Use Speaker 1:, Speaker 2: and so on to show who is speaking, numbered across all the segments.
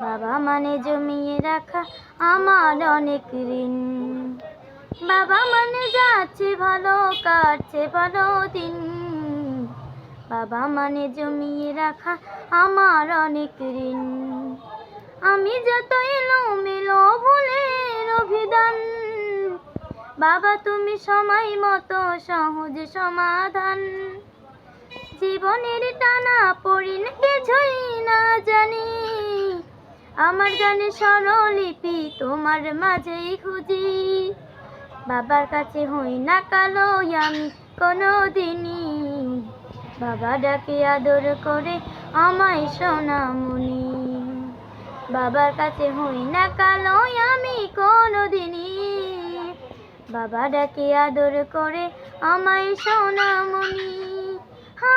Speaker 1: বাবা মানে জমিয়ে রাখা আমার অনেক ঋণ। বাবা মানে যাচ্ছে ভালো, কাটছে ভালো দিন। বাবা মানে জমিয়ে রাখা আমার অনেক ঋণ। আমি যত এলো মেলো ভুলের অভিধান, বাবা তুমি সময় মতো সহজ সমাধান। জীবনের টানা পড়িন কিছুই না জানি আমার গানে স্বরলিপি তোমার মাঝেই খুঁজি। বাবার কাছে হই না কালো আমি কোনো দিনই বাবা ডাকে আদর করে আমায় সোনামণি। বাবার কাছে হই না কালো আমি কোনো দিনই বাবা ডাকে আদর করে আমায় সোনামণি। হা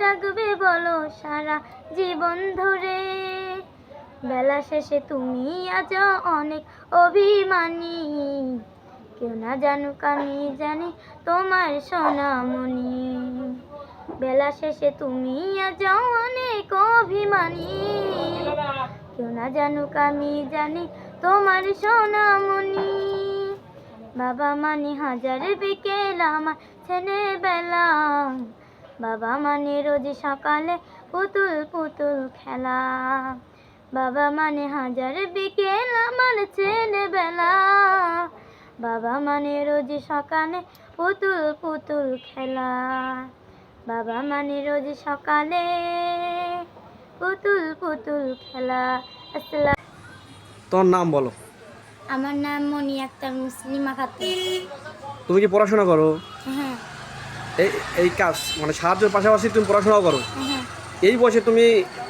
Speaker 1: ডাকবে বলো সারা জীবন ধরে। বেলা শেষে তুমি আজ অনেক অভিমানী। কেউ না জানুক আমি জানি তোমার সোনামণি। বেলা শেষে তুমি আজ অনেক অভিমানী। কেউ না জানুক আমি জানি তোমার সোনামণি। বাবা মানে হাজার বিকেল আমার ছেলেবেলা। বাবা মানে রোজ সকালে পুতুল পুতুল খেলা। বাবা মানে হাজার বিকেল আমার ছেলেবেলা। বাবা মানে রোজ সকালে পুতুল পুতুল খেলা। বাবা মানে রোজ সকালে পুতুল পুতুল খেলা। আসসালাম।
Speaker 2: তোর নাম বলো।
Speaker 1: আমার নাম মনি আক্তার মুসলিমা খাতুন
Speaker 2: তুমি কি পড়াশোনা করো?
Speaker 1: হ্যাঁ।
Speaker 2: এই এই কাজ মানে সাহায্যের পাশাপাশি তুমি পড়াশোনাও করো।
Speaker 1: হ্যাঁ।
Speaker 2: এই বয়সে তুমি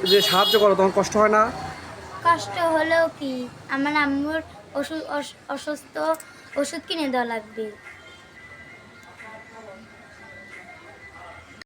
Speaker 2: যে সাহায্য করো তখন কষ্ট হয় না?
Speaker 1: কষ্ট হলেও কি? আমার আম্মুর ওষুধ অস- অসুস্থ ওষুধ কিনে দেওয়া লাগবে।